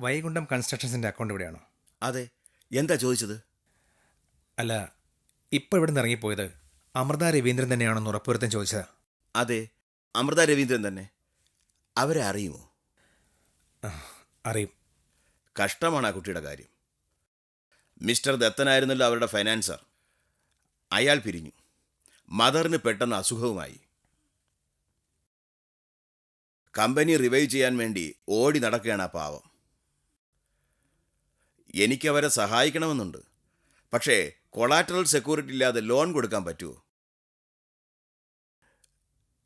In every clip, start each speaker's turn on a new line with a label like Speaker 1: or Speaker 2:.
Speaker 1: Vaikuntham കൺസ്ട്രക്ഷൻസിന്റെ account ഇവിടെയാണോ?
Speaker 2: അതെ. എന്താ ചോദിച്ചത്?
Speaker 1: അല്ല ഇപ്പോൾ ഇവിടെ നിന്ന് ഇറങ്ങിപ്പോയത് അമൃത രവീന്ദ്രൻ തന്നെയാണെന്ന് ഉറപ്പുവരുത്താൻ ചോദിച്ചതാ.
Speaker 2: അതെ അമൃത രവീന്ദ്രൻ തന്നെ. അവരെ അറിയുമോ?
Speaker 1: അറിയും.
Speaker 2: കഷ്ടമാണ് ആ കുട്ടിയുടെ കാര്യം. മിസ്റ്റർ ദത്തനായിരുന്നല്ലോ അവരുടെ ഫൈനാൻസർ. അയാൾ പിരിഞ്ഞു. മദറിന് പെട്ടെന്ന് അസുഖവുമായി. കമ്പനി റിവൈവ് ചെയ്യാൻ വേണ്ടി ഓടി നടക്കുകയാണ് ആ പാവം. എനിക്കവരെ സഹായിക്കണമെന്നുണ്ട്. പക്ഷേ കൊളാറ്ററൽ സെക്യൂരിറ്റി ഇല്ലാതെ ലോൺ കൊടുക്കാൻ പറ്റുമോ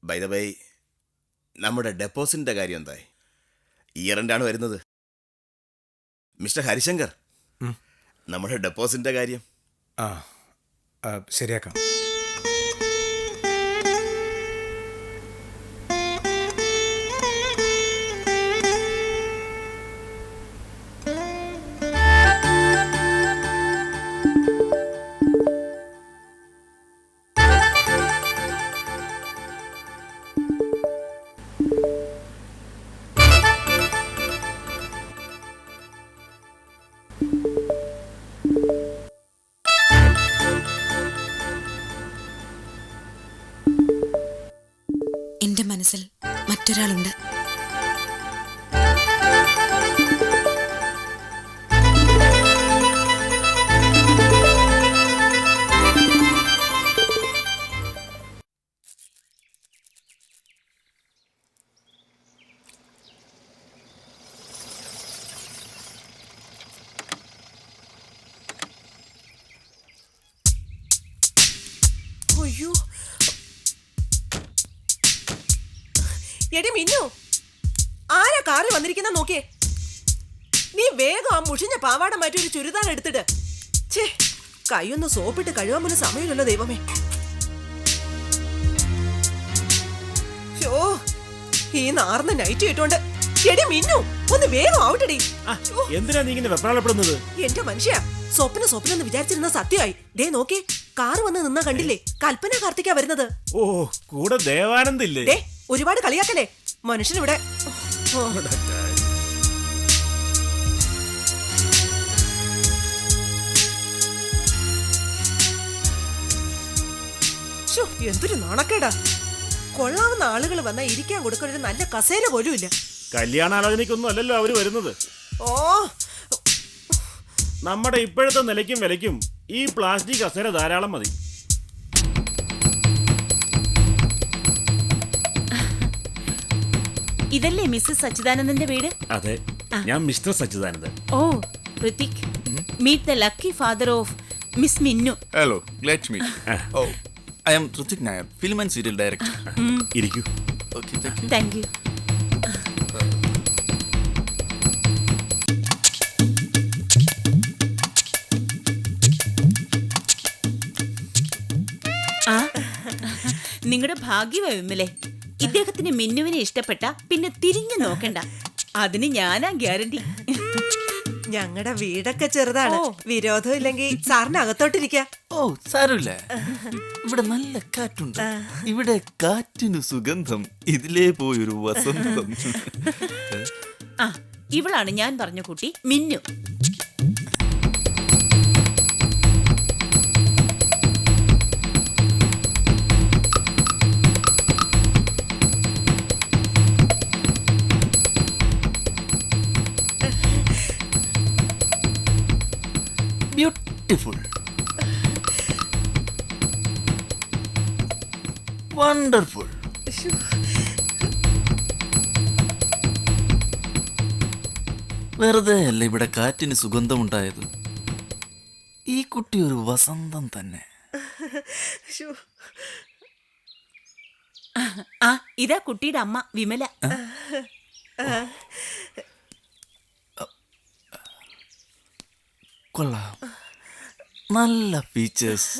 Speaker 2: ബൈ ദ ബൈ നമ്മുടെ ഡെപ്പോസിറ്റിന്റെ കാര്യം എന്തായി? ഇയർ ഇയറന്റാണ് വരുന്നത്. മിസ്റ്റർ ഹരിശങ്കർ നമ്മുടെ ഡെപ്പോസിറ്റിന്റെ കാര്യം.
Speaker 1: ആ, ശരിയാക്കാം.
Speaker 3: എന്റെ മനസ്സിൽ മറ്റൊരാളുണ്ട്.
Speaker 4: അയ്യോ എടി മിന്നു ആരാ കാറിൽ വന്നിരിക്കുന്ന നോക്കിയേ? നീ വേഗം ആ മുഷിഞ്ഞ പാവാട മാറ്റി ഒരു ചുരിദാർ എടുത്തിട്ട് ഛേ കൈയൊന്ന് സോപ്പിട്ട് കഴുകാൻ പോലും സമയമില്ലല്ലോ ദൈവമേ. ഷോ ഈ നാർന്ന് നൈറ്റ് ഇട്ടോണ്ട് എടി മിന്നു ഒന്ന് വേഗം ആവട്ടെടി
Speaker 5: എന്തിനാ നീ ഇങ്ങനെ വെപ്രാളപ്പെടുന്നത്?
Speaker 4: എന്റെ മനുഷ്യ സ്വപ്ന സ്വപ്നം എന്ന് വിചാരിച്ചിരുന്ന സത്യമായി. ദേ നോക്കി കാറ് വന്ന് നിന്നാ കണ്ടില്ലേ? കൽപ്പന കാർത്തിക്കാ വരുന്നത്.
Speaker 5: ഓ കൂടെ ദേവാനന്ദില്ലേ?
Speaker 4: ദേ ഒരുപാട് കളിയാക്കല്ലേ? മനുഷ്യനിവിടെ ഓ, ശ്ശോ, എന്തൊരു നാണക്കേടാ. കൊള്ളാവുന്ന ആളുകൾ വന്നാ ഇരിക്കാൻ കൊടുക്കാൻ ഒരു നല്ല കസേല പോലും ഇല്ല.
Speaker 5: കല്യാണാലോചനയ്ക്കൊന്നും അല്ലല്ലോ അവർ വരുന്നത്.
Speaker 4: ഓ.
Speaker 5: നമ്മുടെ ഇപ്പോഴത്തെ നിലയ്ക്കും വിലയ്ക്കും ഈ പ്ലാസ്റ്റിക് കസേര ധാരാളം മതി.
Speaker 6: ഇതല്ലേ മിസ്സസ് സച്ചിദാനന്ദന്റെ വീട്?
Speaker 5: അതെ. ഞാൻ Mr Sachidanandan.
Speaker 6: Oh Hrithik meet the lucky father of Miss Minnu
Speaker 7: hello glad to meet oh I am Hrithik Nair film and serial director.
Speaker 5: ഇരിക്കൂ.
Speaker 7: ഓക്കേ.
Speaker 6: താങ്ക് യു നിങ്ങളുടെ ഭാഗ്യമാ വിമലെ ഇദ്ദേഹത്തിന് മിന്നുവിനെ ഇഷ്ടപ്പെട്ട പിന്നെ തിരിഞ്ഞു നോക്കണ്ട. അതിന് ഞാനാ ഗ്യാരണ്ടി.
Speaker 4: ഞങ്ങളുടെ വീടൊക്കെ ചെറുതാണ്. വിരോധം ഇല്ലെങ്കിൽ സാറിന് അകത്തോട്ടിരിക്ക
Speaker 7: ഓ സാരമില്ല. ഇവിടെ നല്ല കാറ്റുണ്ട്. ഇവിടെ കാറ്റിനു സുഗന്ധം. ഇതിലേ പോയൊരു വസന്തം.
Speaker 6: ആ ഇവളാണ് ഞാൻ പറഞ്ഞ കുട്ടി മിന്നു.
Speaker 7: വെറുതെ അല്ല ഇവിടെ കാറ്റിന് സുഗന്ധമുണ്ടായത്. ഈ കുട്ടി ഒരു വസന്തം തന്നെ.
Speaker 6: ആ ഇതാ കുട്ടിയുടെ അമ്മ വിമല.
Speaker 7: കൊള്ളാം. നല്ല ഫീച്ചേഴ്സ്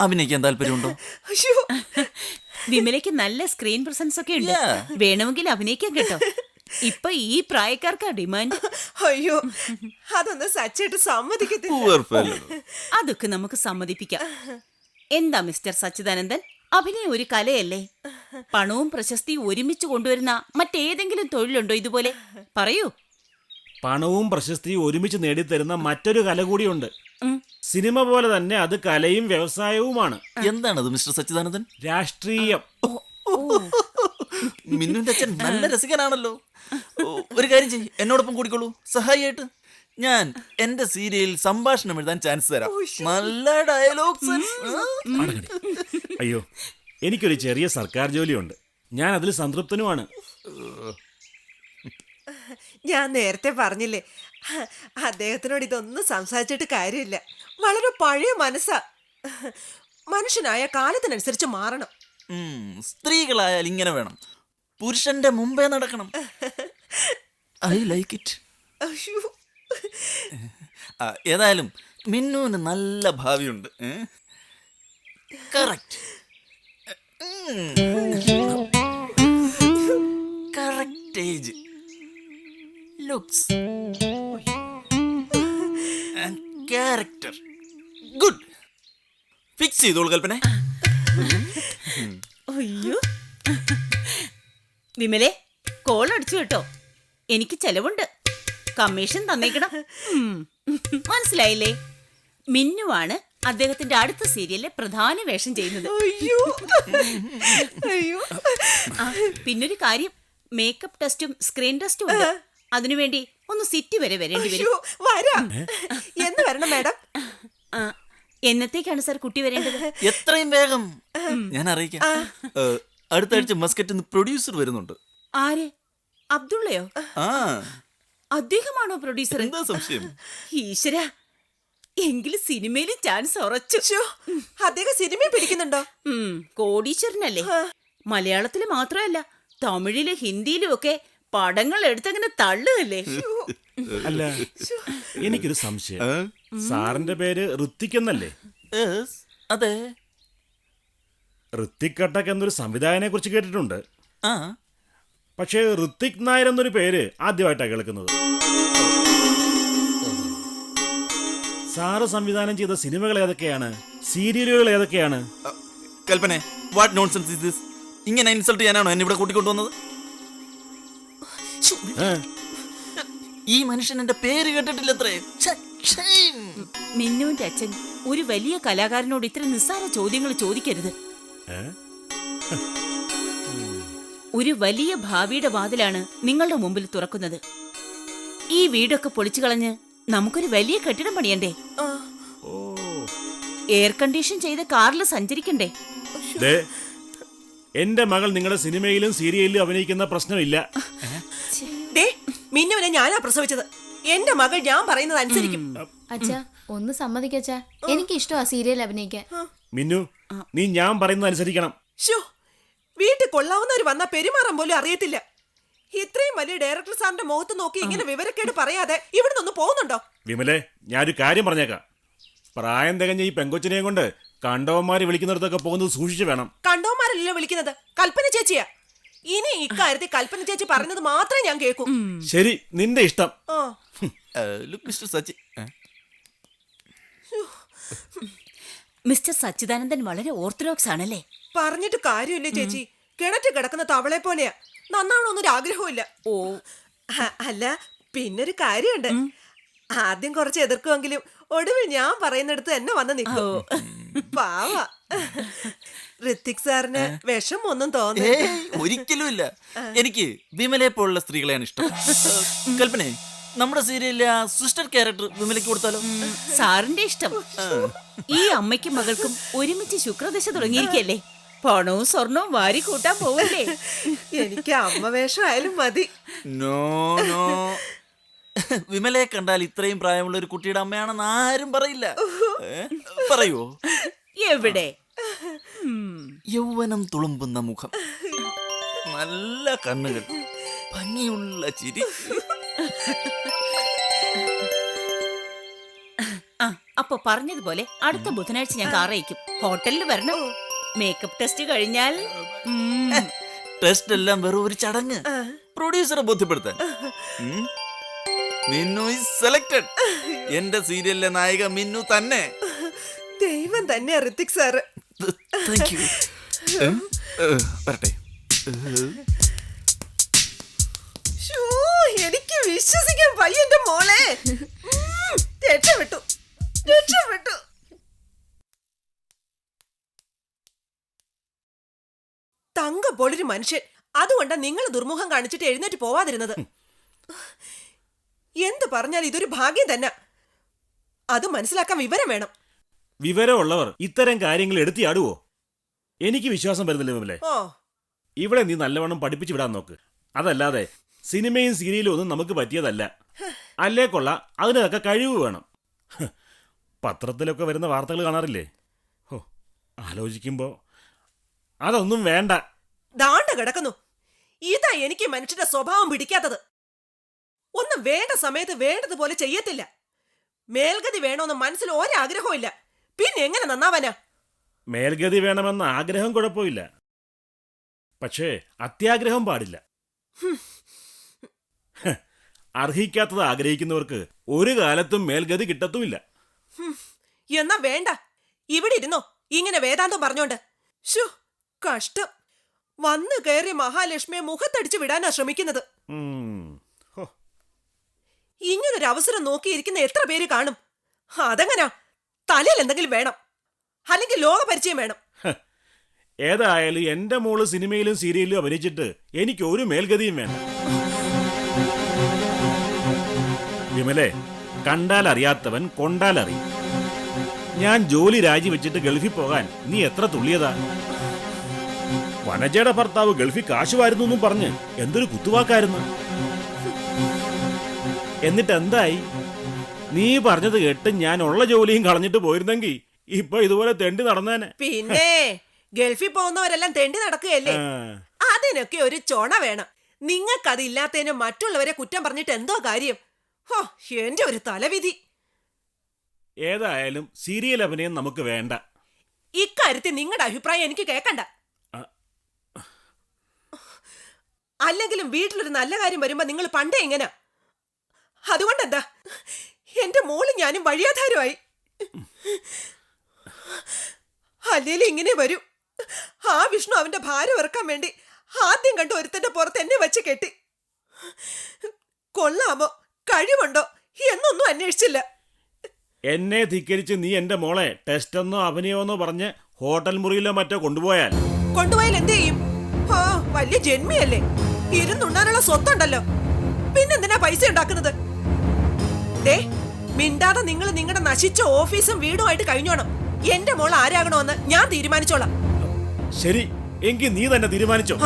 Speaker 7: അഭിനയിക്കാൻ താല്പര്യമുണ്ടോ?
Speaker 6: വിമലയ്ക്ക് നല്ല സ്ക്രീൻ പ്രസൻസ് ഒക്കെ ഉണ്ട്. വേണമെങ്കിൽ അഭിനയിക്കാൻ കേട്ടോ. ഇപ്പൊ ഈ പ്രായക്കാർക്കാ ഡിമാൻഡ്
Speaker 4: അയ്യോ അതൊന്ന് സച്ചായിട്ട് സമ്മതിക്കത്തില്ല.
Speaker 6: അതൊക്കെ നമുക്ക് സമ്മതിപ്പിക്കാം. എന്താ മിസ്റ്റർ സച്ചിദാനന്ദൻ? അഭിനയം ഒരു കലയല്ലേ? പണവും പ്രശസ്തിയും ഒരുമിച്ച് കൊണ്ടുവരുന്ന മറ്റേതെങ്കിലും തൊഴിലുണ്ടോ ഇതുപോലെ? പറയൂ.
Speaker 5: പണവും പ്രശസ്തിയും ഒരുമിച്ച് നേടിത്തരുന്ന മറ്റൊരു കല കൂടിയുണ്ട്. സിനിമ പോലെ തന്നെ അത് കലയും വ്യവസായവുമാണ്.
Speaker 7: എന്താണത് മിസ്റ്റർ സച്ചിദാനന്ദൻ?
Speaker 5: രാഷ്ട്രീയം.
Speaker 7: മിന്നുന്റെ അച്ഛൻ നല്ല രസികനാണല്ലോ. ഒരു കാര്യം ചെയ്യ്. എന്നോടൊപ്പം കൂടിക്കോളൂ. സഹായിയായിട്ട്. ഞാൻ എന്റെ സീരിയലിൽ സംഭാഷണം എഴുതാൻ ചാൻസ് തരാം. നല്ല ഡയലോഗ്സ്.
Speaker 5: അയ്യോ എനിക്കൊരു ചെറിയ സർക്കാർ ജോലിയുണ്ട്. ഞാൻ അതിൽ സംതൃപ്തനുമാണ്.
Speaker 4: ഞാൻ നേരത്തെ പറഞ്ഞില്ലേ അദ്ദേഹത്തിനോട് ഇതൊന്നും സംസാരിച്ചിട്ട് കാര്യമില്ല. വളരെ പഴയ മനസ്സാ. മനുഷ്യനായ കാലത്തിനനുസരിച്ച് മാറണം.
Speaker 7: സ്ത്രീകളായാൽ ഇങ്ങനെ വേണം. പുരുഷന്റെ മുമ്പേ നടക്കണം. I like it. ഏതായാലും മിന്നുവിന് നല്ല ഭാവിയുണ്ട്. Correct correct age looks character good fix ചെയ്തോളൂ കൽപ്പന.
Speaker 6: അയ്യോ. വിമലെ കോൾ അടിച്ചു കേട്ടോ. എനിക്ക് ചെലവുണ്ട്. കമ്മീഷൻ തന്നേക്കണം. മനസ്സിലായില്ലേ? മിന്നുവാണ് അദ്ദേഹത്തിന്റെ അടുത്ത സീരിയലിലെ പ്രധാന വേഷം ചെയ്യുന്നത്.
Speaker 4: അയ്യോ. അയ്യോ.
Speaker 6: പിന്നൊരു കാര്യം മേക്കപ്പ് ടെസ്റ്റും സ്ക്രീൻ ടെസ്റ്റും ഉണ്ട്. അതിനുവേണ്ടി ഒന്ന് സിറ്റി വരെ വരേണ്ടി വരും.
Speaker 4: വരാം. എന്ന് വരണം മാഡം
Speaker 6: ആ, എന്നത്തേക്കാണ് സാർ കുട്ടി വരേണ്ടത്?
Speaker 7: എത്രയും വേഗം. ഞാൻ അറിയിക്കാം. ഏ, അടുത്ത ആഴ്ച മസ്കറ്റിൽ പ്രൊഡ്യൂസർ വരുന്നുണ്ട്.
Speaker 6: ആര്? അബ്ദുള്ളയോ?
Speaker 7: ആ.
Speaker 6: അദ്ദേഹമാണോ പ്രൊഡ്യൂസർ?
Speaker 7: എന്താ സംശയം?
Speaker 6: ഈശ്വര എങ്കിലും സിനിമയിൽ ചാൻസ് ഉറച്ചു.
Speaker 4: ശ്ശോ, അദ്ദേഹം സിനിമ പിടിക്കുന്നുണ്ടോ?
Speaker 6: ഉം, കോടീശ്വരനല്ലേ? മലയാളത്തിൽ മാത്രമല്ല തമിഴിലും ഹിന്ദിയിലും ഒക്കെ പടങ്ങൾ എടുത്തങ്ങനെ തള്ളുകല്ലേ?
Speaker 5: അല്ല എനിക്കൊരു സംശയം. സാറിന്റെ പേര് ഋത്തിക് എന്നല്ലേ?
Speaker 7: അതെ.
Speaker 5: ഋത്തിക് കട്ടക് എന്നൊരു സംവിധായകനെ കുറിച്ച് കേട്ടിട്ടുണ്ട്.
Speaker 7: ആ.
Speaker 5: പക്ഷേ ഋത്തിക് നായർ എന്നൊരു പേര് ആദ്യമായിട്ടാണ് കേൾക്കുന്നത്. സാറ് സംവിധാനം ചെയ്ത സിനിമകൾ ഏതൊക്കെയാണ്? സീരിയലുകൾ ഏതൊക്കെയാണ്?
Speaker 7: Kalpana what nonsense is this ഇങ്ങനെ ഇൻസൾട്ട് ചെയ്യാനാണോ എന്നെ ഇവിടെ കൂട്ടിക്കൊണ്ടുവന്നത്? ഈ മനുഷ്യൻ എന്റെ പേര് കേട്ടിട്ടില്ല അത്രേ ഛെ, shame.
Speaker 6: മിന്നുവിന്റെ അച്ഛൻ ഒരു വലിയ കലാകാരനോട് ഇത്ര നിസ്സാര ചോദ്യങ്ങൾ ചോദിക്കരുത്. ഒരു വലിയ ഭാവിയുടെ വാതിലാണ് നിങ്ങളുടെ മുമ്പിൽ തുറക്കുന്നത്. ഈ വീടൊക്കെ പൊളിച്ചു കളഞ്ഞ് നമുക്കൊരു വലിയ കെട്ടിടം പണിയണ്ടേ? എയർ കണ്ടീഷൻ ചെയ്ത കാറിൽ സഞ്ചരിക്കണ്ടേ?
Speaker 5: ദേ, എന്റെ മകൾ നിങ്ങളുടെ സിനിമയിലും സീരിയലിലും അഭിനയിക്കുന്ന പ്രശ്നമില്ല.
Speaker 4: ദേ മിന്നുവിനെ ഞാനാ പ്രസവിച്ചത്. എന്റെ മകൾ ഞാൻ പറയുന്നത് അനുസരിക്കും.
Speaker 2: അച്ഛാ ഒന്ന് സമ്മതിക്കച്ചാ എനിക്ക് ഇഷ്ടമാ സീരിയൽ അഭിനയിക്കാൻ.
Speaker 5: മിന്നു നീ ഞാൻ പറയുന്നത് അനുസരിക്കണം.
Speaker 4: ഷോ വീട്ടിൽ കൊള്ളാവുന്നവർ വന്ന പെരുമാറാൻ പോലും അറിയത്തില്ല. ഇത്രയും വലിയ ഡയറക്ടർ സാറിന്റെ മുഖത്ത് നോക്കി ഇങ്ങനെ വിവരക്കേട് പറയാതെ ഇവിടെ നിന്ന് പോകുന്നുണ്ടോ?
Speaker 5: വിമലെ ഞാനൊരു കാര്യം പറഞ്ഞേക്കാം. പ്രായം തികഞ്ഞ ഈ പെങ്കൊച്ചിനെയും കൊണ്ട് കണ്ടവന്മാര് വിളിക്കുന്നിടത്തൊക്കെ പോകുന്നത് സൂക്ഷിച്ചു വേണം.
Speaker 4: കണ്ടവന്മാരല്ലോ വിളിക്കുന്നത്. കൽപ്പന ചേച്ചിയാ. ഇനി ഇക്കാര്യത്തിൽ കൽപ്പന ചേച്ചി പറഞ്ഞത് മാത്രമേ ഞാൻ കേൾക്കൂ.
Speaker 5: ശരി നിന്റെ ഇഷ്ടം.
Speaker 4: ആ.
Speaker 7: Look Mr Sachi.
Speaker 6: Mr Sachidanandan വളരെ ഓർത്തഡോക്സ് ആണല്ലേ?
Speaker 4: പറഞ്ഞിട്ട് കാര്യമില്ലേ ചേച്ചി? കിണറ്റ് കിടക്കുന്ന തവളെ പോലെയാ. നന്നാവണമെന്നൊരു ആഗ്രഹമില്ല
Speaker 6: ഓ.
Speaker 4: അല്ല പിന്നൊരു കാര്യമുണ്ട്. ആദ്യം കുറച്ച് എതിർക്കുമെങ്കിലും ഒടുവിൽ ഞാൻ പറയുന്നിടത്ത് തന്നെ വന്ന് നിൽക്കും. പാവ. ഋത്തിക് സാറിന് വിഷം ഒന്നും തോന്നേ
Speaker 7: ഒരിക്കലും ഇല്ല. എനിക്ക് വിമലയെ പോലുള്ള സ്ത്രീകളെയാണ് ഇഷ്ടം. കൽപ്പന കൽപ്പനെ നമ്മുടെ സീരിയലിലെ ആ സിസ്റ്റർ ക്യാരക്ടർ വിമലയ്ക്ക് കൊടുത്താലോ?
Speaker 6: സാറിന്റെ ഇഷ്ടം. ഈ അമ്മയ്ക്കും മകൾക്കും ഒരുമിച്ച് ശുക്രദശ തുടങ്ങിയിരിക്കല്ലേ പണവും സ്വർണവും വാരി കൂട്ടാൻ പോവല്ലേ
Speaker 4: എനിക്ക് അമ്മ വേഷം ആയാലും മതി.
Speaker 7: നോ നോ വിമലയെ കണ്ടാൽ ഇത്രയും പ്രായമുള്ള ഒരു കുട്ടിയുടെ അമ്മയാണെന്ന് ആരും പറയില്ല? പറയുവോ
Speaker 6: എവിടെ?
Speaker 7: യൗവനം തുളുമ്പുന്ന മുഖം. നല്ല കണ്ണുകൾ. ഭംഗിയുള്ള ചിരി.
Speaker 6: ആ അപ്പൊ പറഞ്ഞതുപോലെ അടുത്ത ബുധനാഴ്ച ഞാൻ കാറയിക്കും ഹോട്ടലിൽ വരണം. മേക്കപ്പ് ടെസ്റ്റ് കഴിഞ്ഞാൽ ഉം,
Speaker 7: ടെസ്റ്റ് എല്ലാം വെറും ഒരു ചടങ്ങ്. പ്രൊഡ്യൂസറെ ബോധ്യപ്പെടുത്താൻ. ഉം. മിന്നു ഇസ് സെലക്ടഡ് എന്റെ സീരിയലിലെ നായിക മിന്നു തന്നെ.
Speaker 4: ദൈവം തന്നെ ഋത്തിക് സാർ
Speaker 7: താങ്ക് യു വരട്ടെ.
Speaker 4: എനിക്ക് വിശ്വസിക്കാൻ പയ്യ എന്റെ മോളെ. രക്ഷപ്പെട്ടു. രക്ഷപ്പെട്ടു. തങ്ക പോലൊരു മനുഷ്യൻ. അതുകൊണ്ടാ നിങ്ങൾ ദുർമുഖം കാണിച്ചിട്ട് എഴുന്നേറ്റ് പോവാതിരുന്നത്. എന്ത് പറഞ്ഞാൽ ഇതൊരു ഭാഗ്യം തന്നെ. അത് മനസ്സിലാക്കാൻ വിവരം വേണം.
Speaker 5: വിവരമുള്ളവർ ഇത്തരം കാര്യങ്ങൾ എടുത്തിയാടുവോ എനിക്ക് വിശ്വാസം വരുന്നില്ല വിമലെ.
Speaker 4: ഓ.
Speaker 5: ഇവിടെ നീ നല്ലവണ്ണം പഠിപ്പിച്ചു വിടാൻ നോക്ക്. അതല്ലാതെ സിനിമയും സീരിയലും ഒന്നും നമുക്ക് പറ്റിയതല്ല. അല്ലേ കൊള്ള. അതിനൊക്കെ കഴിവ് വേണം. ഹ്, പത്രത്തിലൊക്കെ വരുന്ന വാർത്തകൾ കാണാറില്ലേ? ഹോ. ആലോചിക്കുമ്പോ അതൊന്നും വേണ്ട.
Speaker 4: ദാണ്ട കിടക്കുന്നു. ഇതാ എനിക്ക് മനുഷ്യന്റെ സ്വഭാവം പിടിക്കാത്തത്. ഒന്ന് വേണ്ട സമയത്ത് വേണ്ടതുപോലെ ചെയ്യത്തില്ല. മേൽഗതി വേണമെന്ന് മനസ്സിൽ ഒരാഗ്രഹവും ഇല്ല പിന്നെ എങ്ങനെ നന്നാവാനാ?
Speaker 5: മേൽഗതി വേണമെന്ന ആഗ്രഹം കുഴപ്പമില്ല. പക്ഷേ അത്യാഗ്രഹം പാടില്ല. അർഹിക്കാത്തത് ആഗ്രഹിക്കുന്നവർക്ക് ഒരു കാലത്തും മേൽഗതി കിട്ടത്തുമില്ല.
Speaker 4: എന്നാ വേണ്ട. ഇവിടെ ഇരുന്നോ. ഇങ്ങനെ വേദാന്തം പറഞ്ഞോണ്ട്. ഷു കഷ്ടം. വന്നു കയറി മഹാലക്ഷ്മിയെ മുഖത്തടിച്ചു വിടാനാ ശ്രമിക്കുന്നത്. ഇങ്ങനൊരു അവസരം നോക്കിയിരിക്കുന്ന എത്ര പേര് കാണും? അതെങ്ങനാ? തലയിൽ എന്തെങ്കിലും വേണം. അല്ലെങ്കിൽ ലോകപരിചയം വേണം.
Speaker 5: ഏതായാലും എന്റെ മോൾ സിനിമയിലും സീരിയലിലും അഭിനയിച്ചിട്ട് എനിക്ക് ഒരു മേൽഗതിയും വേണം വിമലെ കണ്ടാൽ അറിയാത്തവൻ കൊണ്ടാൽ അറിയും ഞാൻ ജോലി രാജിവെച്ചിട്ട് ഗൾഫിൽ പോകാൻ നീ എത്ര തുള്ളിയതാ? വനജയുടെ ഭർത്താവ് ഗൾഫിൽ കാശുവായിരുന്നു എന്നും പറഞ്ഞ് എന്തൊരു കുത്തുവാക്കായിരുന്നു? എന്നിട്ട് എന്തായി നീ പറഞ്ഞത് കേട്ട് ഞാൻ ഉള്ള ജോലിയും കളഞ്ഞിട്ട് പോയിരുന്നെങ്കിൽ ഇപ്പൊ ഇതുപോലെ തെണ്ടി നടന്നേനെ.
Speaker 4: പിന്നെ ഗൾഫിൽ പോകുന്നവരെല്ലാം തെണ്ടി നടക്കുകയല്ലേ? അതിനൊക്കെ ഒരു ചൊണ വേണം. നിങ്ങൾക്കതില്ലാത്തതിന് മറ്റുള്ളവരെ കുറ്റം പറഞ്ഞിട്ട് എന്തോ കാര്യം? ഹോ എന്റെ ഒരു തലവിധി.
Speaker 5: ഏതായാലും സീരിയൽ അഭിനയം നമുക്ക് വേണ്ട.
Speaker 4: ഇക്കാര്യത്തിൽ നിങ്ങളുടെ അഭിപ്രായം എനിക്ക്
Speaker 5: കേൾക്കണ്ട.
Speaker 4: അല്ലെങ്കിലും വീട്ടിലൊരു നല്ല കാര്യം വരുമ്പോ നിങ്ങൾ പണ്ടേ എങ്ങനെ? അതുകൊണ്ടെന്താ? എന്റെ മോൾ ഞാനും വഴിയാധാരമായി. അല്ലേലും ഇങ്ങനെ വരൂ. ആ വിഷ്ണു അവന്റെ ഭാരം ഇറക്കാൻ വേണ്ടി ആദ്യം കണ്ട ഒരുത്തന്റെ പുറത്ത് എന്നെ വെച്ച് കെട്ടി. കൊള്ളാമോ? കഴിവുണ്ടോ? എന്നൊന്നും അന്വേഷിച്ചില്ല.
Speaker 5: എന്നെ ധിക്കരിച്ച് നീ എന്റെ മോളെ ടെസ്റ്റ് എന്നോ അഭിനയമോന്നോ പറഞ്ഞ് ഹോട്ടൽ മുറിയിലോ മറ്റോ കൊണ്ടുപോയാൽ?
Speaker 4: കൊണ്ടുപോയാൽ എന്ത് ചെയ്യും? ആ വലിയ ജന്മിയല്ലേ. ഇരുന്നുണ്ണാനുള്ള സ്വത്തുണ്ടല്ലോ. പിന്നെന്തിനാ പൈസ ഉണ്ടാക്കുന്നത്? ദേ മിണ്ടാതെ നിങ്ങൾ നിങ്ങളുടെ നശിച്ച ഓഫീസും വീടും ആയിട്ട് കഴിഞ്ഞോണം. എന്റെ മോൾ ആരാകണമെന്ന് ഞാൻ തീരുമാനിച്ചോളാം.
Speaker 5: ശരി എങ്കിൽ നീ തന്നെ തീരുമാനിച്ചോ.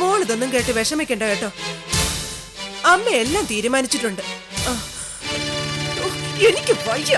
Speaker 4: മോൾ ഇതൊന്നും കേട്ട് വിഷമിക്കണ്ട കേട്ടോ. അമ്മ എല്ലാം തീരുമാനിച്ചിട്ടുണ്ട്. എനിക്ക് വയ്യ.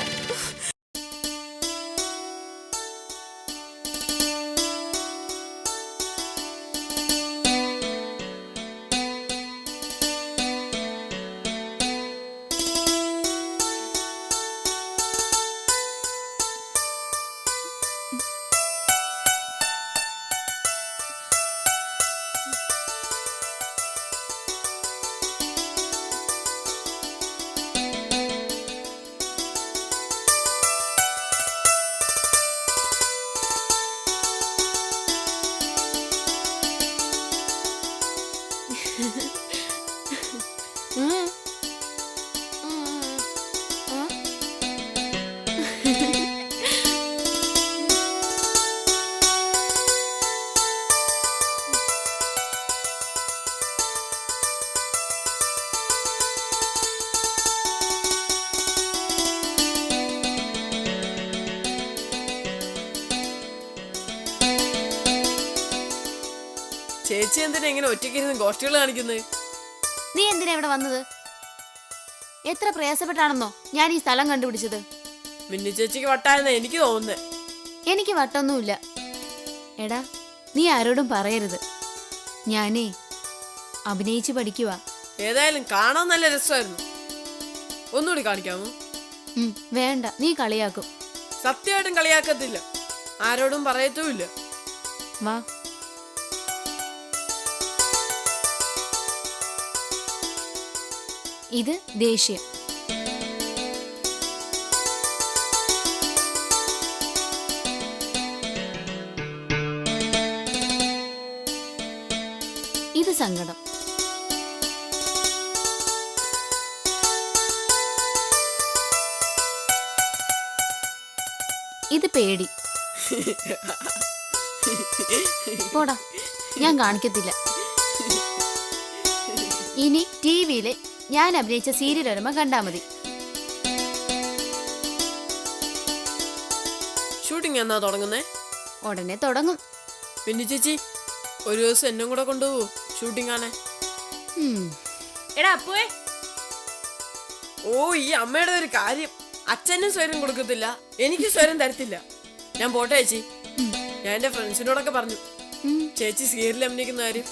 Speaker 8: ചേച്ചി എന്തിനാ ഇങ്ങനെ ഒറ്റയ്ക്കിരുന്ന് ഗോഷ്ടികൾ കാണിക്കുന്നത്
Speaker 2: നീ എന്തിനാ ഇവിടെ വന്നത്? എത്ര പ്രയാസപ്പെട്ടാണെന്നോ ഞാൻ ഈ സ്ഥലം കണ്ടുപിടിച്ചത്.
Speaker 8: മിന്നു ചേച്ചിക്ക് വട്ടായെന്നാ എനിക്ക് തോന്നുന്നത്
Speaker 2: എനിക്ക് വട്ടൊന്നുമില്ല. എടാ നീ ആരോടും പറയരുത്. ഞാനേ അഭിനയിച്ച് പഠിക്കുക
Speaker 8: ഏതായാലും കാണാൻ നല്ല രസമായിരുന്നു. ഒന്നുകൂടി കാണിക്കാമോ?
Speaker 2: വേണ്ട നീ കളിയാക്കും.
Speaker 8: സത്യമായിട്ടും കളിയാക്കത്തില്ല. ആരോടും പറയത്തുമില്ല.
Speaker 2: വാ. ഇത് ദേഷ്യം. ഇത് സങ്കടം. ഇത് പേടി. പോടാ ഞാൻ കാണിക്കത്തില്ല. ഇനി ടി വിയിലെ ഞാൻ അഭിനയിച്ച സീരിയൽ ഒരുമ കണ്ടാ മതി.
Speaker 8: ഷൂട്ടിംഗ് എന്നാ തുടങ്ങുന്നേ?
Speaker 2: ഉടനെ തുടങ്ങും.
Speaker 8: പിന്നെ ചേച്ചി ഒരു ദിവസം എന്നും കൂടെ കൊണ്ടുപോകൂ ഷൂട്ടിംഗ് ആണേ.
Speaker 6: എടാ അപ്പുവേ.
Speaker 8: ഓ ഈ അമ്മയുടെ ഒരു കാര്യം. അച്ഛനും സ്വരം കൊടുക്കത്തില്ല. എനിക്ക് സ്വരം തരത്തില്ല. ഞാൻ പോട്ടെ ചേച്ചി. ഞാൻ എന്റെ ഫ്രണ്ട്സിനോടൊക്കെ പറഞ്ഞു. ചേച്ചി സീരിയൽ അഭിനയിക്കുന്ന കാര്യം.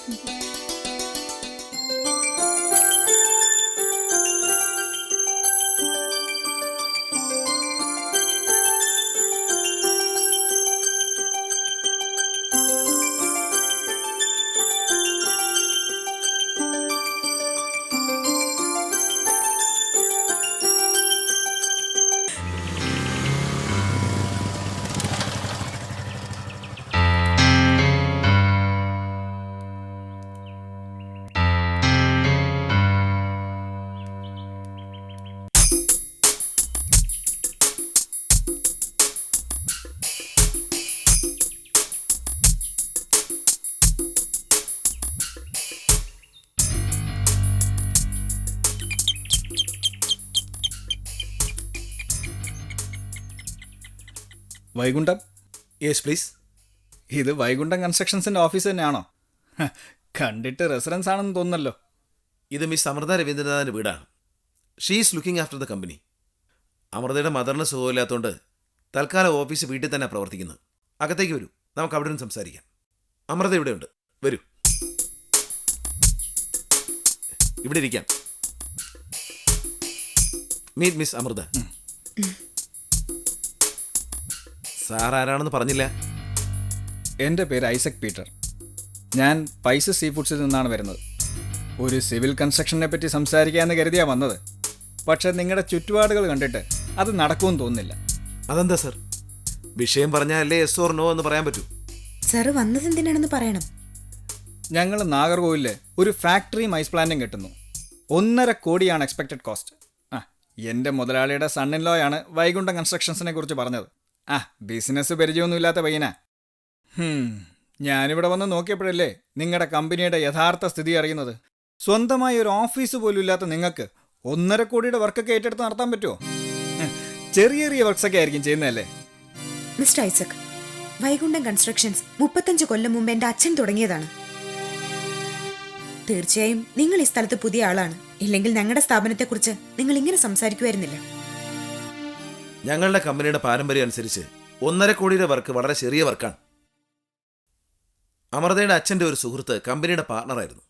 Speaker 9: വൈകുണ്ഠം?
Speaker 1: യെസ് പ്ലീസ്
Speaker 9: ഇത് വൈകുണ്ഠം കൺസ്ട്രക്ഷൻസിന്റെ ഓഫീസ് തന്നെയാണോ? കണ്ടിട്ട് റെസിഡൻസ് ആണെന്ന് തോന്നുന്നല്ലോ.
Speaker 10: ഇത് മിസ് അമൃത രവീന്ദ്രനാഥിന്റെ വീടാണ്. She's looking after the company അമൃതയുടെ മദറിന് സുഖമില്ലാത്തതുകൊണ്ട് തൽക്കാലം ഓഫീസ് വീട്ടിൽ തന്നെ പ്രവർത്തിക്കുന്നത് അകത്തേക്ക് വരൂ. നമുക്ക് അവിടെ നിന്ന് സംസാരിക്കാം. അമൃത ഇവിടെയുണ്ട്. വരൂ. ഇവിടെ ഇരിക്കാം. Meet miss Amrita. സാർ ആരാണെന്ന് പറഞ്ഞില്ല.
Speaker 9: എന്റെ പേര് ഐസക് പീറ്റർ. ഞാൻ പൈസ സീ ഫുഡ്സിൽ നിന്നാണ് വരുന്നത്. ഒരു സിവിൽ കൺസ്ട്രക്ഷനെ പറ്റി സംസാരിക്കാമെന്ന് കരുതിയാ വന്നത്. പക്ഷെ നിങ്ങളുടെ ചുറ്റുപാടുകൾ കണ്ടിട്ട് അത് നടക്കുമെന്ന് തോന്നുന്നില്ല.
Speaker 10: അതെന്താ സർ? വിഷയം പറഞ്ഞാലേ എസ് ഓർ നോ എന്ന് പറയാൻ പറ്റൂ.
Speaker 3: സാറ് വന്നത് എന്തിനാണെന്ന് പറയണം.
Speaker 9: ഞങ്ങൾ നാഗർകോവിലിൽ ഒരു ഫാക്ടറിയും ഐസ് പ്ലാന്റും കിട്ടുന്നു. ഒന്നര കോടിയാണ് എക്സ്പെക്റ്റഡ് കോസ്റ്റ്. ആ എന്റെ മുതലാളിയുടെ സണ്ണിൻ ലോയാണ് വൈകുണ്ഠം കൺസ്ട്രക്ഷൻസിനെ കുറിച്ച് പറഞ്ഞത്. ആ ബിസിനസ് പരിചയമൊന്നുമില്ലാത്ത പയ്യനാ. ഞാനിവിടെ വന്ന് നോക്കിയപ്പോഴല്ലേ നിങ്ങളുടെ കമ്പനിയുടെ യഥാർത്ഥ സ്ഥിതി അറിയുന്നത്. സ്വന്തമായ ഒരു ഓഫീസ് പോലും ഇല്ലാത്ത നിങ്ങൾക്ക് ഒന്നര കോടിയുടെ വർക്കൊക്കെ ഏറ്റെടുത്ത് നടത്താൻ പറ്റുമോ ചെറിയ ചെറിയ ചെറിയ വർക്ക്സൊക്കെ ആയിരിക്കും ചെയ്യുന്നതല്ലേ?
Speaker 3: മിസ്റ്റർ ഐസക് വൈകുണ്ഠം കൺസ്ട്രക്ഷൻസ് മുപ്പത്തഞ്ച് കൊല്ലം മുമ്പ് എന്റെ അച്ഛൻ തുടങ്ങിയതാണ്. തീർച്ചയായും നിങ്ങൾ ഈ സ്ഥലത്ത് പുതിയ ആളാണ്. ഇല്ലെങ്കിൽ ഞങ്ങളുടെ സ്ഥാപനത്തെക്കുറിച്ച് നിങ്ങൾ ഇങ്ങനെ സംസാരിക്കുമായിരുന്നില്ല
Speaker 10: ഞങ്ങളുടെ കമ്പനിയുടെ പാരമ്പര്യം അനുസരിച്ച് ഒന്നര കോടിയുടെ വർക്ക് വളരെ ചെറിയ വർക്കാണ്. അമൃതയുടെ അച്ഛന്റെ ഒരു സുഹൃത്ത് കമ്പനിയുടെ പാർട്ണറായിരുന്നു.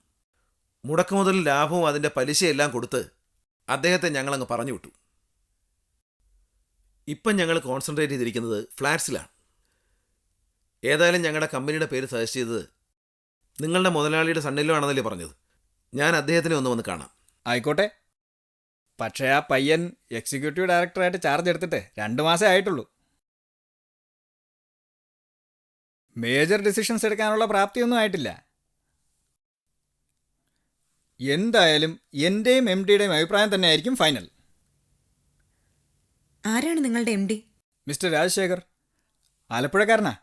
Speaker 10: മുടക്കുമുതൽ ലാഭവും അതിന്റെ പലിശയെല്ലാം കൊടുത്ത് അദ്ദേഹത്തെ ഞങ്ങളങ്ങ് പറഞ്ഞു വിട്ടു. ഇപ്പം ഞങ്ങൾ കോൺസെൻട്രേറ്റ് ചെയ്തിരിക്കുന്നത് ഫ്ലാറ്റ്സിലാണ്. ഏതായാലും ഞങ്ങളുടെ കമ്പനിയുടെ പേര് സജസ്റ്റ് ചെയ്തത് നിങ്ങളുടെ മുതലാളിയുടെ സണ്ണിലോ ആണെന്നല്ലേ പറഞ്ഞത്. ഞാൻ അദ്ദേഹത്തിനെ ഒന്ന് വന്ന് കാണാം.
Speaker 9: ആയിക്കോട്ടെ. പക്ഷേ ആ പയ്യൻ എക്സിക്യൂട്ടീവ് ഡയറക്ടറായിട്ട് ചാർജ് എടുത്തിട്ട് രണ്ട് മാസേ ആയിട്ടുള്ളൂ. മേജർ ഡിസിഷൻസ് എടുക്കാനുള്ള പ്രാപ്തിയൊന്നും ആയിട്ടില്ല. എന്തായാലും എന്റെയും എം ഡിയുടെയും അഭിപ്രായം തന്നെയായിരിക്കും ഫൈനൽ
Speaker 3: ആരാണ് നിങ്ങളുടെ എം ഡി
Speaker 9: മിസ്റ്റർ രാജശേഖർ ആലപ്പുഴക്കാരനാ.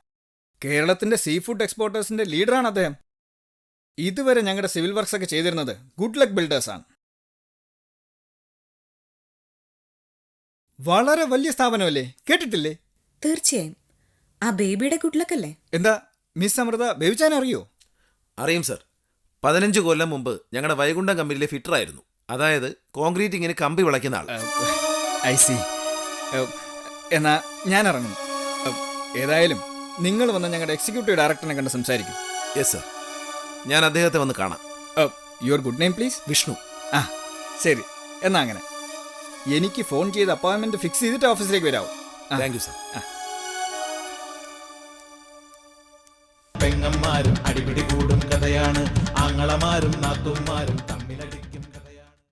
Speaker 9: കേരളത്തിന്റെ സീ ഫുഡ് എക്സ്പോർട്ടേഴ്സിന്റെ ലീഡറാണ് അദ്ദേഹം. ഇതുവരെ ഞങ്ങളുടെ സിവിൽ വർക്ക്സ് ഒക്കെ ചെയ്തിരുന്നത് ഗുഡ് ലക്ക് ബിൽഡേഴ്സാണ് വളരെ വലിയ സ്ഥാപനമല്ലേ? കേട്ടിട്ടില്ലേ?
Speaker 3: തീർച്ചയായും. ആ ബേബിയുടെ കുട്ടിലക്കല്ലേ
Speaker 9: എന്താ മിസ് അമൃത ബേബിച്ചാൻ അറിയോ?
Speaker 10: അറിയും സർ. പതിനഞ്ച് കൊല്ലം മുമ്പ് ഞങ്ങളുടെ വൈകുണ്ഠം കമ്പനിയിലെ ഫിറ്ററായിരുന്നു അതായത് കോൺക്രീറ്റ് ഇങ്ങനെ കമ്പി വിളയ്ക്കുന്ന ആൾ
Speaker 9: ഐ സി. എന്നാ ഞാൻ ഇറങ്ങുന്നു. ഏതായാലും നിങ്ങൾ വന്ന് ഞങ്ങളുടെ എക്സിക്യൂട്ടീവ് ഡയറക്ടറിനെ കണ്ട് സംസാരിക്കും.
Speaker 10: Yes sir. ഞാൻ അദ്ദേഹത്തെ വന്ന് കാണാം.
Speaker 9: Your good name please?
Speaker 10: Vishnu.
Speaker 9: ആ ശരി. എന്നാ അങ്ങനെ. എനിക്ക് ഫോൺ ചെയ്ത് അപ്പോയിൻമെന്റ് ഫിക്സ് ചെയ്തിട്ട് ഓഫീസിലേക്ക് വരാവും.
Speaker 10: Thank you sir.
Speaker 11: പെങ്ങന്മാരും അടിപിടി കൂടും കഥയാണ്. ആങ്ങളമാരും നാത്തുമാരും തമ്മിലടി